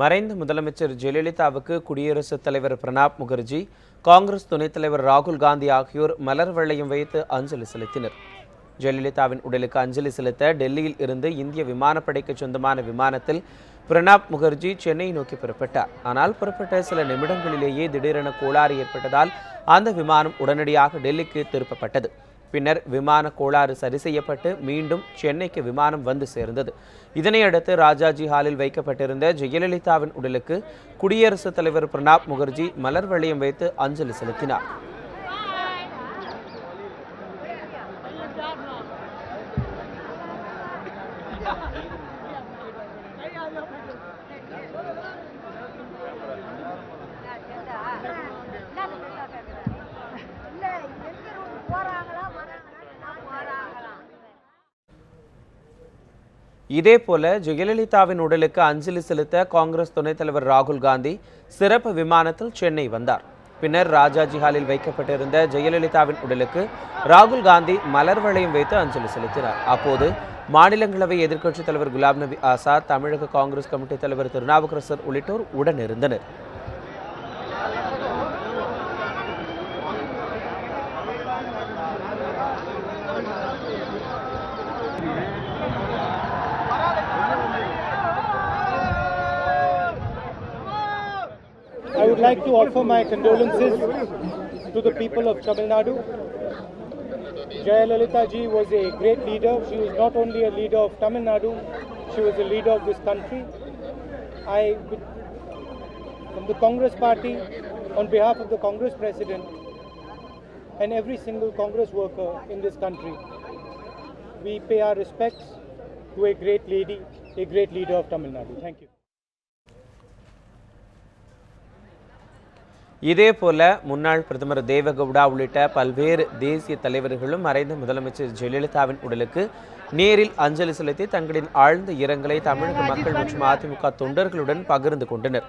மறைந்த முதலமைச்சர் ஜெயலலிதாவுக்கு குடியரசுத் தலைவர் பிரணாப் முகர்ஜி காங்கிரஸ் துணைத் தலைவர் ராகுல் காந்தி ஆகியோர் மலர் வளையம் வைத்து அஞ்சலி செலுத்தினர். ஜெயலலிதாவின் உடலுக்கு அஞ்சலி செலுத்த டெல்லியில் இருந்து இந்திய விமானப்படைக்கு சொந்தமான விமானத்தில் பிரணாப் முகர்ஜி சென்னை நோக்கி புறப்பட்டார். ஆனால் புறப்பட்ட சில நிமிடங்களிலேயே திடீரென கோளாறு ஏற்பட்டதால் அந்த விமானம் உடனடியாக டெல்லிக்கு திருப்பப்பட்டது. பின்னர் விமான கோளாறு சரி செய்யப்பட்டு மீண்டும் சென்னைக்கு விமானம் வந்து சேர்ந்தது இதனையடுத்து ராஜாஜி ஹாலில் வைக்கப்பட்டிருந்த ஜெயலலிதாவின் உடலுக்கு குடியரசுத் தலைவர் பிரணாப் முகர்ஜி மலர் வளையம் வைத்து அஞ்சலி செலுத்தினார் இல்ல இதேபோல ஜெயலலிதாவின் உடலுக்கு அஞ்சலி செலுத்த காங்கிரஸ் துணைத் தலைவர் ராகுல் காந்தி சிறப்பு விமானத்தில் சென்னை வந்தார். பின்னர் ராஜாஜி ஹாலில் வைக்கப்பட்டிருந்த ஜெயலலிதாவின் உடலுக்கு ராகுல் காந்தி மலர் வளையம் வைத்து அஞ்சலி செலுத்தினார். அப்போது மாநிலங்களவை எதிர்க்கட்சித் தலைவர் குலாம் நபி ஆசாத் தமிழக காங்கிரஸ் கமிட்டி தலைவர் திருநாவுக்கரசர் உள்ளிட்டோர் உடனிருந்தனர். Would like to offer my condolences to the people of Tamil Nadu. Jayalalitha ji was a great leader. She was not only a leader of Tamil Nadu, she was a leader of this country. I, from the Congress party, on behalf of the Congress president and every single Congress worker in this country, we pay our respects to a great lady, a great leader of Tamil Nadu. Thank you. இதேபோல முன்னாள் பிரதமர் தேவகவுடா உள்ளிட்ட பல்வேறு தேசிய தலைவர்களும் மறைந்த முதலமைச்சர் ஜெயலலிதாவின் உடலுக்கு நேரில் அஞ்சலி செலுத்தி தங்களின் ஆழ்ந்த இரங்கலை தமிழக மக்கள் மற்றும் அதிமுக தொண்டர்களுடன் பகிர்ந்து கொண்டனர்.